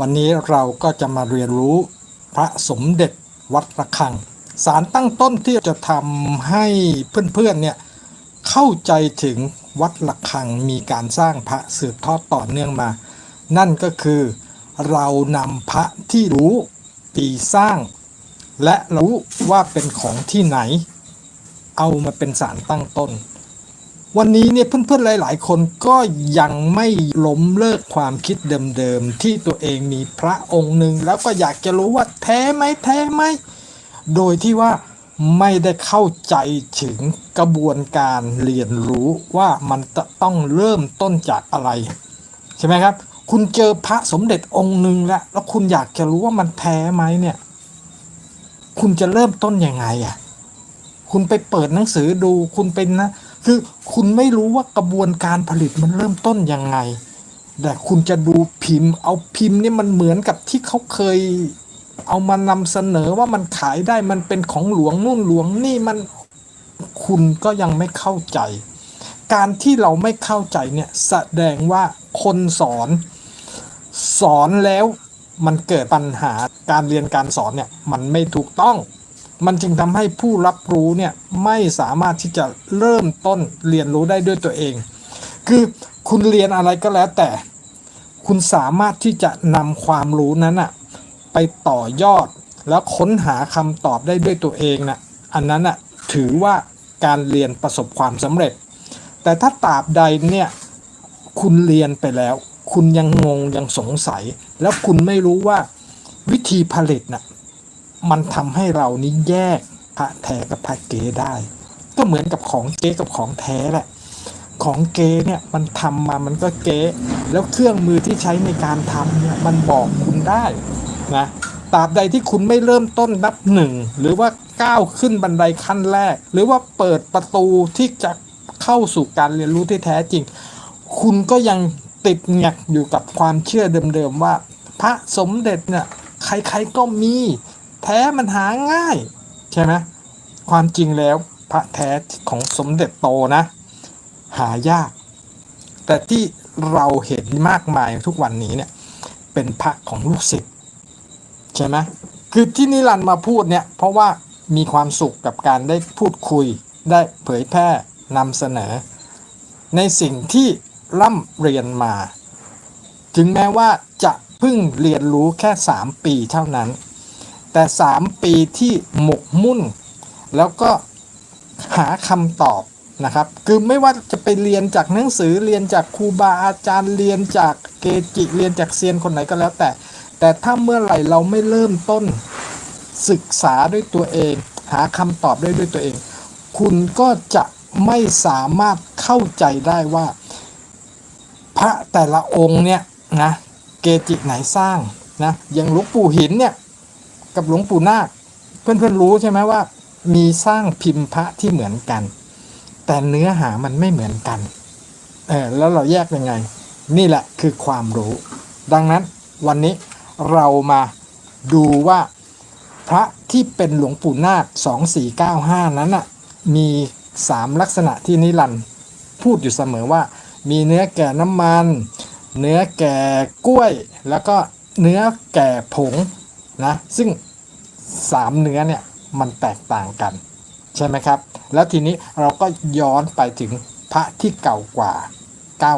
วันนี้เราก็จะมาเรียนรู้พระสมเด็จวัดระฆัง สารตั้งต้นที่จะทำให้เพื่อนๆเนี่ยเข้าใจถึงวัดระฆังมีการสร้างพระสืบทอดต่อเนื่องมา นั่นก็คือเรานำพระที่รู้ปีสร้าง และรู้ว่าเป็นของที่ไหน เอามาเป็นสารตั้งต้น วันนี้เนี่ยเพื่อนๆหลาย ๆ คนก็ยังไม่ล้มเลิกความคิดเดิมๆที่ตัวเองมีพระองค์หนึ่งแล้วก็อยากจะรู้ว่าแท้ไหมแท้ไหมโดยที่ว่าไม่ได้เข้าใจถึงกระบวนการเรียนรู้ว่ามันจะต้องเริ่มต้นจากอะไร ใช่ไหมครับ คุณเจอพระสมเด็จองค์หนึ่งแล้วแล้วคุณอยากจะรู้ว่ามันแท้ไหมเนี่ย คุณจะเริ่มต้นยังไงอะคุณไปเปิดหนังสือดูคุณเป็นนะ คือคุณไม่รู้ว่ากระบวนการผลิตมันเริ่มต้นยังไง แต่คุณจะดูพิมพ์ เอาพิมพ์นี่มันเหมือนกับที่เขาเคย เอามานำเสนอว่ามันขายได้มันเป็นของหลวงนู่นหลวงนี่มันคุณก็ยังไม่เข้าใจ การที่เราไม่เข้าใจเนี่ยแสดงว่าคนสอน สอนแล้วมันเกิดปัญหาการเรียนการสอนเนี่ยมันไม่ถูกต้อง มันจึงทำให้ผู้รับรู้เนี่ยไม่สามารถที่จะเริ่มต้นเรียนรู้ได้ด้วยตัวเอง คือคุณเรียนอะไรก็แล้วแต่ คุณสามารถที่จะนำความรู้นั้นอะไปต่อยอดแล้วค้นหาคำตอบได้ด้วยตัวเองนะอันนั้นอะถือว่าการเรียนประสบความสำเร็จ แต่ถ้าตราบใดเนี่ยคุณเรียนไปแล้ว คุณยังงงยังสงสัย แล้วคุณไม่รู้ว่าวิธีผลิตน่ะ มันทำให้เรานี้แยกพระแท้กับพระเก๊ได้ ก็เหมือนกับของเก๊กับของแท้แหละ ของเก๊เนี่ยมันทำมามันก็เก๊แล้วเครื่องมือที่ใช้ในการทำเนี่ยมันบอกคุณได้นะตราบใดที่คุณไม่เริ่มต้นนับหนึ่งหรือว่าก้าวขึ้นบันไดขั้นแรก หรือว่าเปิดประตูที่จะเข้าสู่การเรียนรู้ที่แท้จริง คุณก็ยังติดแงกอยู่กับความเชื่อเดิมๆว่า พระสมเด็จเนี่ยใครๆก็มี แท้มันหาง่าย ใช่ไหมความจริงแล้วพระแท้ของสมเด็จโตนะ หายาก แต่ที่เราเห็นมากมายทุกวันนี้เนี่ยเป็นพระของลูกศิษย์ใช่ไหมคือที่นิรันดร์มาพูดเนี่ยเพราะว่ามีความสุขกับการได้พูดคุย ได้เผยแพร่นำเสนอ ในสิ่งที่ร่ำเรียนมา ถึงแม้ว่าจะเพิ่งเรียนรู้แค่ 3 ปีเท่านั้น แต่ 3 ปีที่หมกมุ่น แล้วก็หาคำตอบนะครับ คือไม่ว่าจะไปเรียนจากหนังสือเรียนจากครูบาอาจารย์เรียนจากเกจิเรียนจากเซียนคนไหนก็แล้วแต่ แต่ถ้าเมื่อไหร่เราไม่เริ่มต้นศึกษาด้วยตัวเอง หาคำตอบได้ด้วยตัวเอง คุณก็จะไม่สามารถเข้าใจได้ว่า พระแต่ละองค์เนี่ยนะเกจิไหนสร้างนะอย่างหลวงปู่หินเนี่ย กับหลวงปู่นาค เพื่อนๆรู้ใช่ไหมว่า มีสร้างพิมพ์พระที่เหมือนกัน แต่เนื้อหามันไม่เหมือนกันเออแล้วเราแยกยังไง นี่แหละคือความรู้ ดังนั้นวันนี้เรามาดูว่าพระที่เป็นหลวงปู่นาค 2495 นั้นน่ะมี3ลักษณะที่นิรันด์พูดอยู่เสมอว่า มีเนื้อแก่น้ำมัน เนื้อแก่กล้วย แล้วก็เนื้อแก่ผงนะ ซึ่ง 3 เนื้อเนี่ยมันแตกต่างกัน ใช่ไหมครับ แล้วทีนี้เราก็ย้อนไปถึงพระที่เก่ากว่า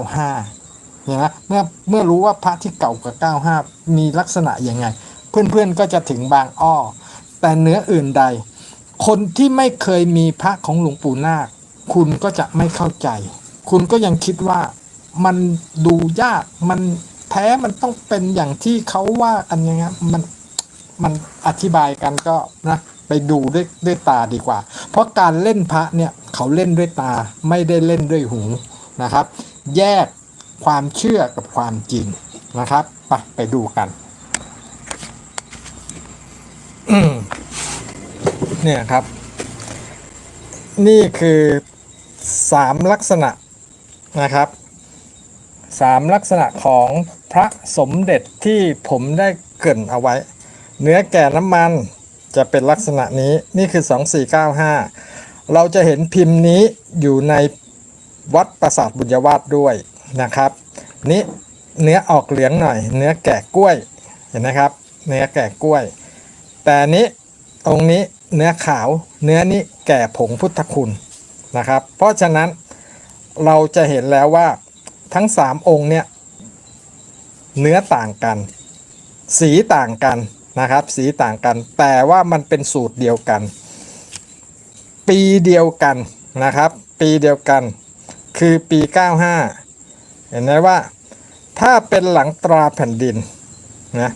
95เห็นไหมเมื่อเมื่อรู้ว่าพระที่เก่ากว่า 95 มีลักษณะยังไง เพื่อนๆก็จะถึงบางอ้อ แต่เนื้ออื่นใด คนที่ไม่เคยมีพระของหลวงปู่นาค คุณก็จะไม่เข้าใจ คุณก็ยังคิดว่ามันดูยากมันแท้มันต้องเป็นอย่างที่เขาว่ากันอยังไงยมัน มันอธิบายกันก็นะไปดูด้วยด้วยตาดีกว่า เพราะการเล่นพระเนี่ยเขาเล่นด้วยตาไม่ได้เล่นด้วยหูนะครับ แยกความเชื่อกับความจริงนะครับไปไปดูกันเนี่ยครับ นี่คือสามลักษณะนะครับสามลักษณะของพระสมเด็จที่ผมได้เกินเอาไว้ เนื้อแก่น้ำมันจะเป็นลักษณะนี้นี่คือ 2495 เราจะเห็นพิมพ์นี้อยู่ในวัดปราสาทบุญยวาสด้วยนะครับนี่เนื้อออกเหลืองหน่อย เนื้อแก่กล้วยเห็นนะครับ เนื้อแก่กล้วย แต่นี้องค์นี้เนื้อขาวเนื้อนี้แก่ผงพุทธคุณนะครับ เพราะฉะนั้นเราจะเห็นแล้วว่าทั้งสามองค์เนี่ยเนื้อต่างกัน สีต่างกัน นะครับ สีต่างกัน แต่ว่ามันเป็นสูตรเดียวกัน ปีเดียวกันนะครับ ปีเดียวกัน คือปี 95 เห็นไหมว่า ถ้าเป็นหลังตราแผ่นดินนะ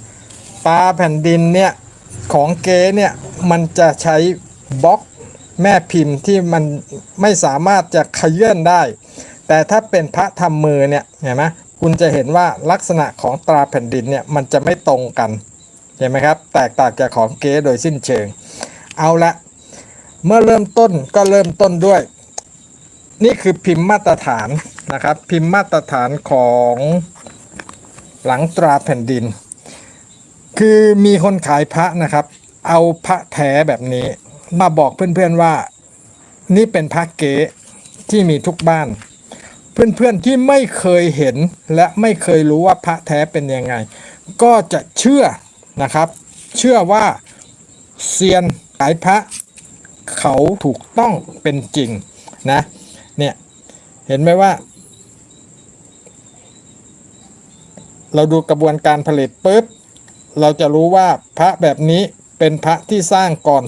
ตราแผ่นดินเนี่ยของเก๊เนี่ยมันจะใช้บล็อกแม่พิมพ์ที่มันไม่สามารถจะขยื่นได้ แต่ถ้าเป็นพระทำมือเนี่ยเห็นไหมคุณจะเห็นว่าลักษณะของตราแผ่นดินเนี่ยมันจะไม่ตรงกัน ห็นไหมครับ แตกต่างจากของเก๊โดยสิ้นเชิง เอาละเมื่อเริ่มต้นก็เริ่มต้นด้วย นี่คือพิมพ์มาตรฐานนะครับ พิมพ์มาตรฐานของหลังตราแผ่นดิน คือมีคนขายพระนะครับ เอาพระแท้แบบนี้ มาบอกเพื่อนๆว่า นี่เป็นพระเก๋ที่มีทุกบ้าน เพื่อนๆที่ไม่เคยเห็นและไม่เคยรู้ว่าพระแท้เป็นยังไง ก็จะเชื่อ นะครับ เชื่อว่าเซียนขายพระเขาถูกต้องเป็นจริงนะเนี่ยเห็นไหมว่า เราดูกระบวนการผลิตปุ๊บเราจะรู้ว่าพระแบบนี้เป็นพระที่สร้างก่อน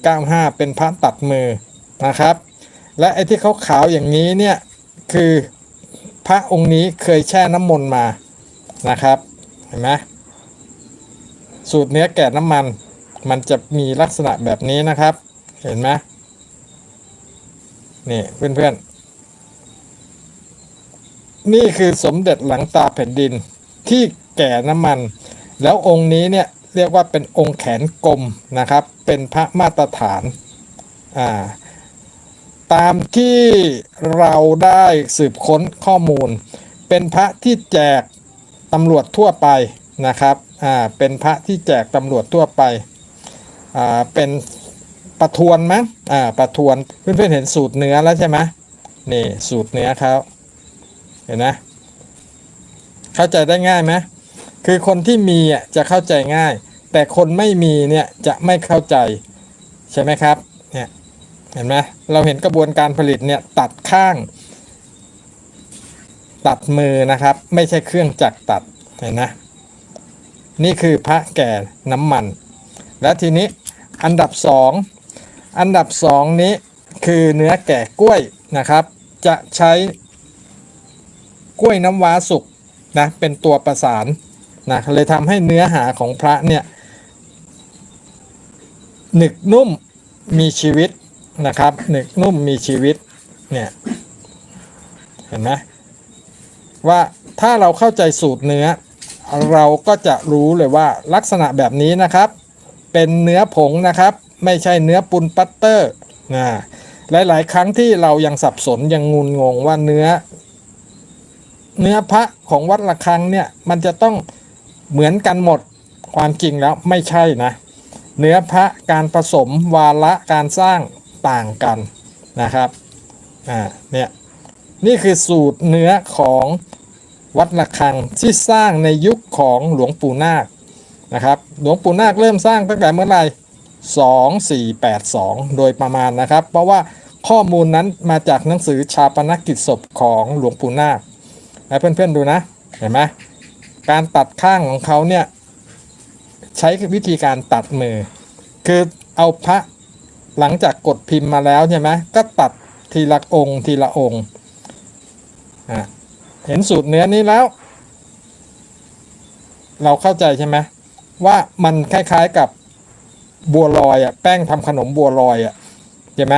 2495 เป็นพระตัดมือนะครับ และไอ้ที่เขาขาวอย่างนี้เนี่ยคือพระองค์นี้เคยแช่น้ำมนต์มานะครับ เห็นไหม สูตรเนื้อแก่น้ำมัน มันจะมีลักษณะแบบนี้นะครับ เห็นไหมนี่เพื่อนๆ นี่คือสมเด็จหลังตาแผ่นดินที่แก่น้ำมัน แล้วองค์นี้เนี่ยเรียกว่าเป็นองค์แขนกลมนะครับ เป็นพระมาตรฐานอ่าตามที่เราได้สืบค้นข้อมูล เป็นพระที่แจกตำรวจทั่วไปนะครับ อ่าเป็นพระที่แจกตำรวจทั่วไปอ่าเป็นประทวนมั้งอ่าประทวนเพื่อนๆเห็นสูตรเนื้อแล้วใช่ไหมนี่สูตรเนื้อเขาเห็นนะเข้าใจได้ง่ายไหมคือคนที่มีอะจะเข้าใจง่าย แต่คนไม่มีเนี่ยจะไม่เข้าใจใช่ไหมครับเนี่ยเห็นไหมเราเห็นกระบวนการผลิตเนี่ยตัดข้าง ตัดมือนะครับ ไม่ใช่เครื่องจักรตัดเห็นนะ นี่คือพระแก่น้ำมัน และทีนี้อันดับสองอันดับสองนี้คือเนื้อแก่กล้วยนะครับ จะใช้กล้วยน้ำว้าสุกนะเป็นตัวประสานนะเลยทำให้เนื้อหาของพระเนี่ยหนึกนุ่มมีชีวิตนะครับหนึกนุ่มมีชีวิตเนี่ยเห็นไหมว่าถ้าเราเข้าใจสูตรเนื้อ เราก็จะรู้เลยว่าลักษณะแบบนี้นะครับ เป็นเนื้อผงนะครับ ไม่ใช่เนื้อปุนปัตเตอร์นะหลาย ๆ ครั้งที่เรายังสับสนยังงุนงงว่าเนื้อ เนื้อพระของวัดละคังเนี่ยมันจะต้องเหมือนกันหมดความจริงแล้วไม่ใช่นะ เนื้อพระการผสมวาระการสร้างต่างกันนะครับอ่าเนี่ยนี่คือสูตรเนื้อของ วัดละคังที่สร้างในยุคของหลวงปู่นาคนะครับ หลวงปู่นาคเริ่มสร้างตั้งแต่เมื่อไหร่2482 โดยประมาณนะครับ เพราะว่าข้อมูลนั้นมาจากหนังสือชาปนกิจศพของหลวงปู่นาคให้เพื่อนๆดูนะ เห็นไหมการตัดข้างของเขาเนี่ย ใช้วิธีการตัดมือ คือเอาพระหลังจากกดพิมพ์มาแล้วใช่ไหมก็ตัดทีละองค์ทีละองค์อะ เห็นสูตรเนื้อนี้แล้ว เราเข้าใจใช่ไหมว่ามันคล้ายๆกับบัวลอยอะแป้งทำขนมบัวลอยอะใช่ไหม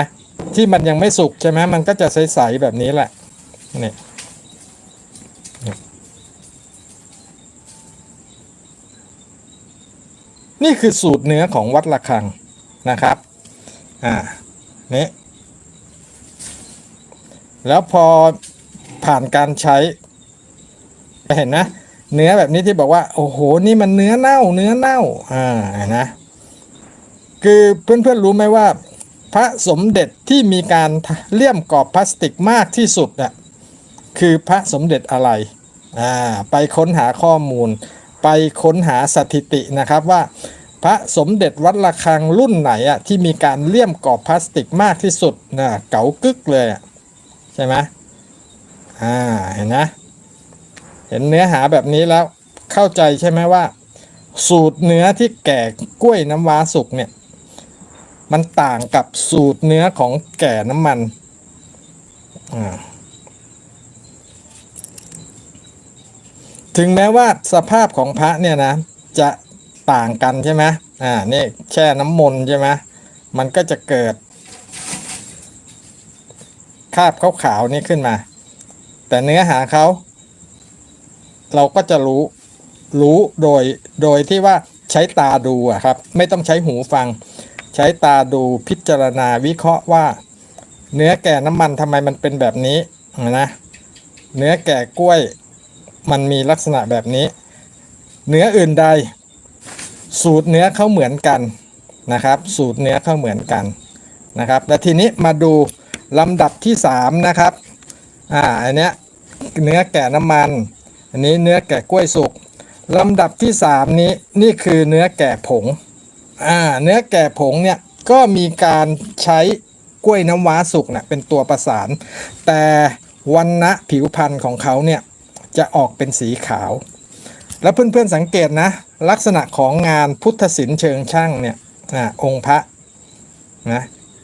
ที่มันยังไม่สุกใช่ไหมมันก็จะใสๆแบบนี้แหละนี่นี่คือสูตรเนื้อของวัดระฆังนะครับ อ่า นี่ แล้วพอ ผ่านการใช้เห็นนะเนื้อแบบนี้ที่บอกว่า โอ้โห นี่มันเนื้อเน่า เนื้อเน่า อ่าเห็นนะ คือเพื่อนๆรู้ไหมว่า พระสมเด็จที่มีการเลี่ยมกรอบพลาสติกมากที่สุดน่ะคือพระสมเด็จอะไร อ่า ไปค้นหาข้อมูลไปไปค้นหาสถิตินะครับว่า พระสมเด็จวัดระฆังรุ่นไหนอะที่มีการเลี่ยมกรอบพลาสติกมากที่สุดนะเก๋ากึกเลยอะใช่ไหม อ่าเห็นนะ เห็นเนื้อหาแบบนี้แล้วเข้าใจใช่ไหมว่า สูตรเนื้อที่แก่กล้วยน้ำว้าสุกเนี่ย มันต่างกับสูตรเนื้อของแก่น้ำมันอ่าถึงแม้ว่าสภาพของพระเนี่ยนะ จะต่างกันใช่ไหมอ่า นี่แช่น้ำมนต์ใช่ไหมมันก็จะเกิด คาบขาวๆนี่ขึ้นมา แต่เนื้อหาเขาเราก็จะรู้รู้โดยโดยที่ว่าใช้ตาดูอะครับ ไม่ต้องใช้หูฟัง ใช้ตาดูพิจารณาวิเคราะห์ว่า เนื้อแก่น้ำมันทำไมมันเป็นแบบนี้นะเนื้อแก่กล้วยมันมีลักษณะแบบนี้ เนื้ออื่นใด สูตรเนื้อเขาเหมือนกันนะครับ สูตรเนื้อเขาเหมือนกันนะครับ และทีนี้มาดูลำดับที่ 3 นะครับ อ่าอันเนี้ยเนื้อแก่น้ำมัน อันนี้เนื้อแก่กล้วยสุกลำดับที่ 3 นี้นี่คือเนื้อแก่ผงอ่าเนื้อแก่ผงเนี่ยก็มีการใช้กล้วยน้ำว้าสุกเนี่ยเป็นตัวประสาน แต่วันณะผิวพรรณของเขาเนี่ยจะออกเป็นสีขาว แล้วเพื่อนๆสังเกตนะ ลักษณะของงานพุทธศิลป์เชิงช่างเนี่ยอ่าองค์พระนะ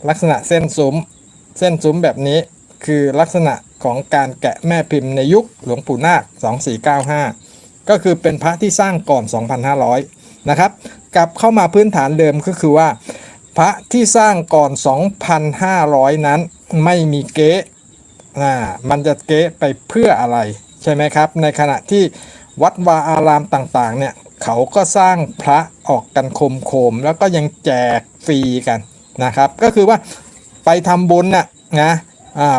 ลักษณะเส้นซุ้มเส้นซุ้มแบบนี้ คือลักษณะของการแกะแม่พิมพ์ในยุคหลวงปู่นาค 2495 ก็คือเป็นพระที่สร้างก่อน 2,500 นะครับ กลับเข้ามาพื้นฐานเดิมก็คือว่า พระที่สร้างก่อน 2,500 นั้นไม่มีเก๊ะมันจะเก๊ะไปเพื่ออะไร ใช่ไหมครับ ในขณะที่วัดวาอารามต่างๆ เนี่ยเขาก็สร้างพระออกกันโคมๆแล้วก็ยังแจกฟรีกันนะครับ ก็คือว่าไปทำบุญน่ะนะ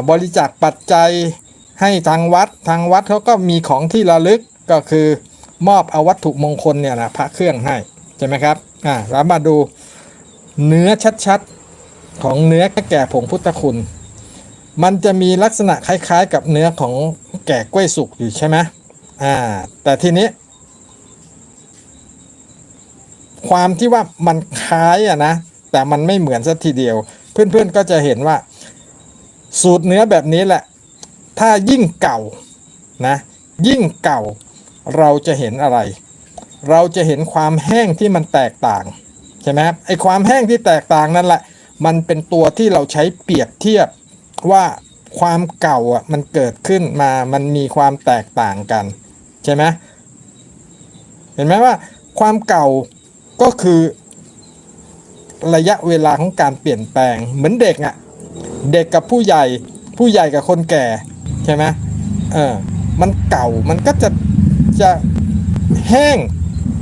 บริจาคปัจจัยให้ทางวัดทางวัดเขาก็มีของที่ระลึกก็คือมอบเอาวัตถุมงคลเนี่ยนะพระเครื่องให้ใช่ไหมครับอ่าแล้วมาดูเนื้อชัดๆของเนื้อแก่ผงพุทธคุณ มันจะมีลักษณะคล้ายๆ กับเนื้อของแก่กล้วยสุกอยู่ใช่ไหมอ่าแต่ทีนี้ ความที่ว่ามันคล้ายอะนะแต่มันไม่เหมือนสัทีเดียว เพื่อนๆก็จะเห็นว่า สูตรเนื้อแบบนี้แหละ ถ้ายิ่งเก่านะยิ่งเก่าเราจะเห็นอะไร เราจะเห็นความแห้งที่มันแตกต่างใช่ไหมครับไอความแห้งที่แตกต่างนั่นแหละ มันเป็นตัวที่เราใช้เปรียบเทียบว่าความเก่าอะมันเกิดขึ้นมามันมีความแตกต่างกันใช่ไหมเห็นไหมว่าความเก่าก็คือระยะเวลาของการเปลี่ยนแปลงเหมือนเด็กอะ เด็กกับผู้ใหญ่ผู้ใหญ่กับคนแก่ใช่ไหมเออมันเก่ามันก็จะจะแห้ง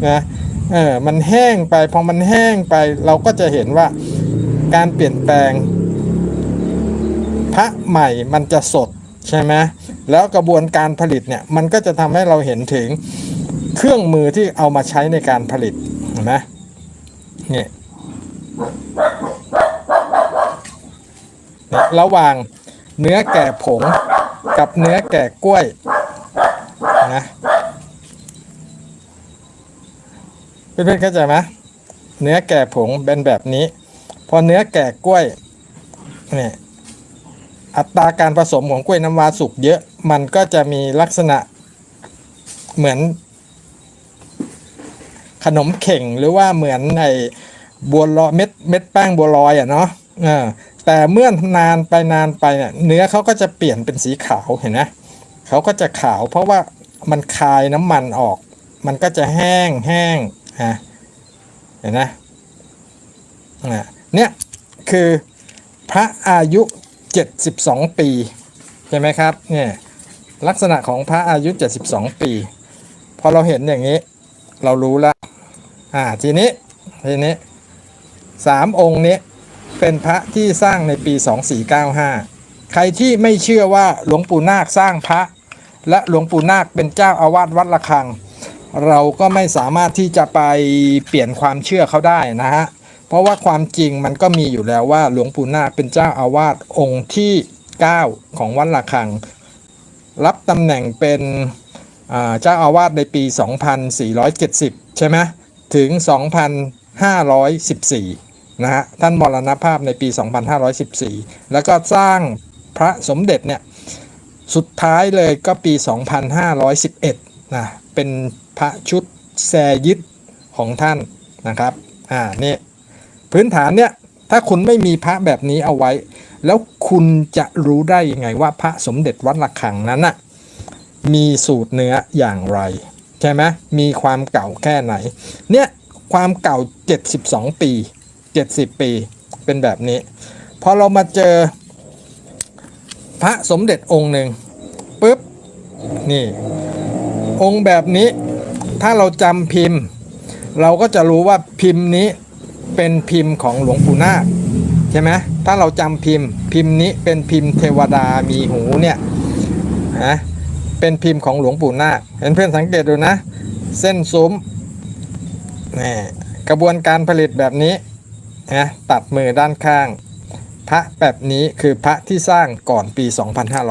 นะเออมันแห้งไปพอมันแห้งไปเราก็จะเห็นว่าการเปลี่ยนแปลง พระใหม่มันจะสดใช่ไหมแล้วกระบวนการผลิตเนี่ยมันก็จะทำให้เราเห็นถึงเครื่องมือที่เอามาใช้ในการผลิตเห็นไหมเนี่ย ระหว่างเนื้อแก่ผงกับเนื้อแก่กล้วยนะเพื่อนๆเข้าใจไหมเนื้อแก่ผงเป็นแบบนี้ พอเนื้อแก่กล้วยนี่อัตราการผสมของกล้วยน้ำว้าสุกเยอะมันก็จะมีลักษณะเหมือน ขนมเข่งหรือว่าเหมือนในบัวลอยเม็ดเม็ดแป้งบัวลอยอะเนาะ แต่เมื่อนานไปนานไปเนี่ยเนื้อเขาก็จะเปลี่ยนเป็นสีขาวเห็นไหมเขาก็จะขาวเพราะว่ามันคายน้ำมันออก มันก็จะแห้งแห้งฮะเห็นไหมเนี่ยคือพระอายุ 72 ปีใช่ไหมครับเนี่ยลักษณะของพระอายุ 72 ปี พอเราเห็นอย่างนี้ เรารู้แล้วอ่าทีนี้ทีนี้สามองค์นี้ เป็นพระที่สร้างในปี 2495 ใครที่ไม่เชื่อว่าหลวงปู่นาคสร้างพระ และหลวงปู่นาคเป็นเจ้าอาวาสวัดระฆัง เราก็ไม่สามารถที่จะไปเปลี่ยนความเชื่อเขาได้นะฮะ เพราะว่าความจริงมันก็มีอยู่แล้วว่าหลวงปู่นาคเป็นเจ้าอาวาสองค์ที่ 9 ของวัดระฆัง รับตำแหน่งเป็นเจ้าอาวาสในปี 2470 ใช่ไหมถึง 2514 นะฮะท่านมรณภาพในปี 2514 แล้วก็สร้างพระสมเด็จเนี่ยสุดท้ายเลยก็ปี 2511นะเป็นพระชุดแซยิดของท่านนะครับอ่านี่พื้นฐานเนี่ยถ้าคุณไม่มีพระแบบนี้เอาไว้ แล้วคุณจะรู้ได้ยังไงว่าพระสมเด็จวัดระฆังนั้นน่ะมีสูตรเนื้ออย่างไร ใช่ไหมมีความเก่าแค่ไหน เนี่ยความเก่า 72 ปี 70 ปีเป็นแบบนี้ พอเรามาเจอพระสมเด็จองค์หนึ่งปุ๊บ นี่ องค์แบบนี้ถ้าเราจำพิมพ์ เราก็จะรู้ว่าพิมพ์นี้เป็นพิมพ์ของหลวงปู่นาคใช่ไหมถ้าเราจำพิมพ์ พิมพ์นี้เป็นพิมพ์เทวดามีหูเนี่ยนะเป็นพิมพ์ของหลวงปู่นาคเห็นเพื่อนสังเกตดูนะ เส้นซุ้มนี่กระบวนการผลิตแบบนี้ นะตัดมือด้านข้าง พระแบบนี้คือพระที่สร้างก่อนปี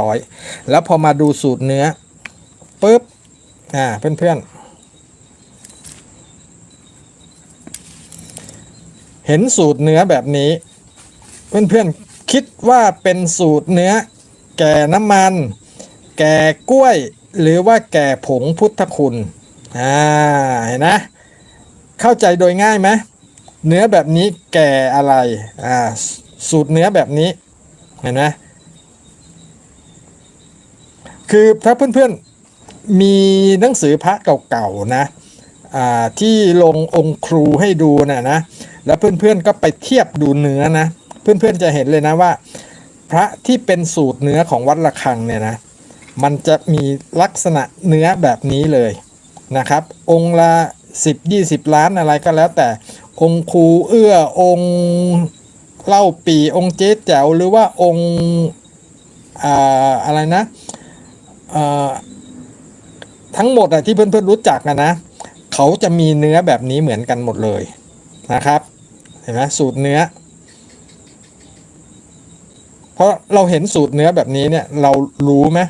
2500 แล้วพอมาดูสูตรเนื้อปุ๊บอ่าเพื่อนๆเห็นสูตรเนื้อแบบนี้ เพื่อนๆคิดว่าเป็นสูตรเนื้อ แก่น้ำมัน แก่กล้วย หรือว่าแก่ผงพุทธคุณอ่าเห็นนะ เข้าใจโดยง่ายไหม เนื้อแบบนี้แก่อะไร อ่า สูตรเนื้อแบบนี้ เห็นไหมคือถ้าเพื่อนๆ มีหนังสือพระเก่าๆ นะ อ่า ที่ลงองค์ครูให้ดูนะนะ แล้วเพื่อนๆ ก็ไปเทียบดูเนื้อนะ เพื่อนๆ จะเห็นเลยนะว่า พระที่เป็นสูตรเนื้อของวัดระฆังเนี่ยนะ มันจะมีลักษณะเนื้อแบบนี้เลยนะครับ องค์ละ 10 20 ล้านอะไรก็แล้วแต่ องครูเอื้อองเล่าปีองเจ๊แจ๋วหรือว่าองอ่าอะไรนะอ่าทั้งหมดอะที่เพื่อนๆรู้จักอะนะเขาจะมีเนื้อแบบนี้เหมือนกันหมดเลยนะครับเห็นไหมสูตรเนื้อ เพราะเราเห็นสูตรเนื้อแบบนี้เนี่ยเรารู้ไหม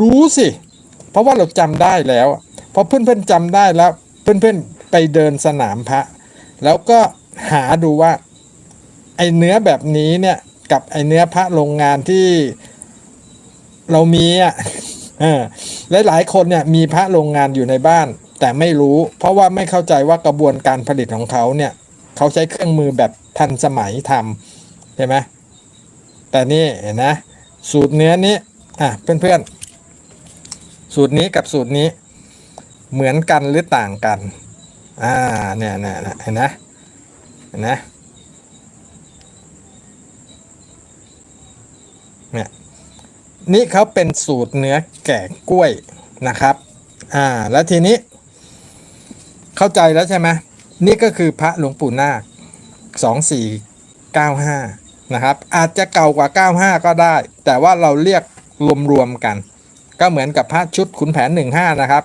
รู้สิ เพราะว่าเราจำได้แล้วพอเพื่อนๆจำได้แล้ว เพื่อนๆไปเดินสนามพระ แล้วก็หาดูว่า ไอเนื้อแบบนี้เนี่ยกับไอเนื้อพระโรงงานที่เรามีอะเออหลายๆคนเนี่ยมีพระโรงงานอยู่ในบ้าน แต่ไม่รู้ เพราะว่าไม่เข้าใจว่ากระบวนการผลิตของเขาเนี่ย เขาใช้เครื่องมือแบบทันสมัยทำใช่ไหมแต่นี่เห็นนะ สูตรเนื้อนี้อะเพื่อนๆ สูตรนี้กับสูตรนี้เหมือนกันหรือต่างกัน อ่าเนี่ยเนี่ยเห็นนะเห็นนะเนี่ยนี่เขาเป็นสูตรเนื้อแก่กล้วยนะครับอ่าแล้วทีนี้ เข้าใจแล้วใช่ไหมนี่ก็คือพระหลวงปู่นาค2495นะครับอาจจะเก่ากว่า95ก็ได้ แต่ว่าเราเรียกรวมๆกัน ก็เหมือนกับพระชุดขุนแผน15นะครับ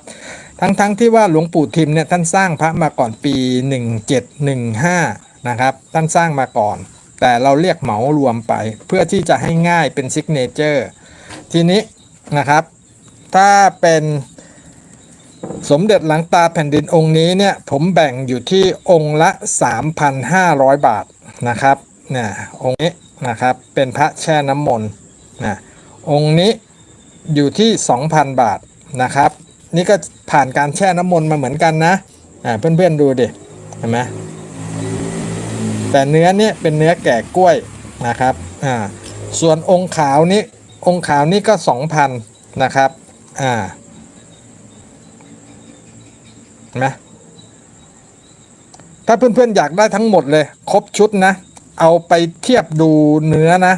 ทั้งๆทที่ว่าหลวงปู่ทิมเนี่ยท่านสร้างพระมาก่อนปี 1715 นะครับ ท่านสร้างมาก่อน แต่เราเรียกเหมารวมไป เพื่อที่จะให้ง่ายเป็นซิกเนเจอร์ทีนี้นะครับ ถ้าเป็นสมเด็จหลังตาแผ่นดินองค์นี้เนี่ยผมแบ่งอยู่ที่องค์ละ 3,500 บาทนะครับเนี่ยองค์นี้นะครับเป็นพระแช่น้ำมนต์นะองค์นี้อยู่ที่ 2,000 บาทนะครับ นี่ก็ผ่านการแช่น้ำมนต์มาเหมือนกันนะอ่าเพื่อนๆดูดิเห็นไหมแต่เนื้อเนี่ยเป็นเนื้อแก่กล้วยนะครับอ่าส่วนองค์ขาวนี้องค์ขาวนี่ก็2,000นะครับอ่าเห็นไหมถ้าเพื่อนๆอยากได้ทั้งหมดเลยครบชุดนะ เอาไปเทียบดูเนื้อนะ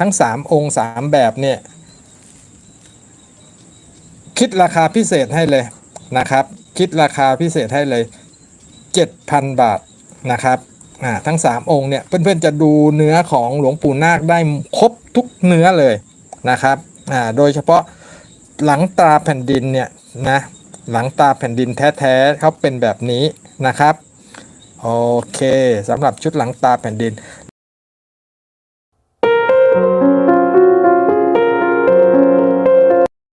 ทั้ง 3 องค์ 3 แบบเนี่ย คิดราคาพิเศษให้เลยนะครับ คิดราคาพิเศษให้เลย 7,000 บาทนะครับอ่าทั้ง 3 องค์เนี่ยเพื่อนๆจะดูเนื้อของหลวงปู่นาคได้ครบทุกเนื้อเลยนะครับอ่าโดยเฉพาะหลังตาแผ่นดินเนี่ยนะหลังตาแผ่นดินแท้ๆเขาเป็นแบบนี้นะครับโอเคสำหรับชุดหลังตาแผ่นดิน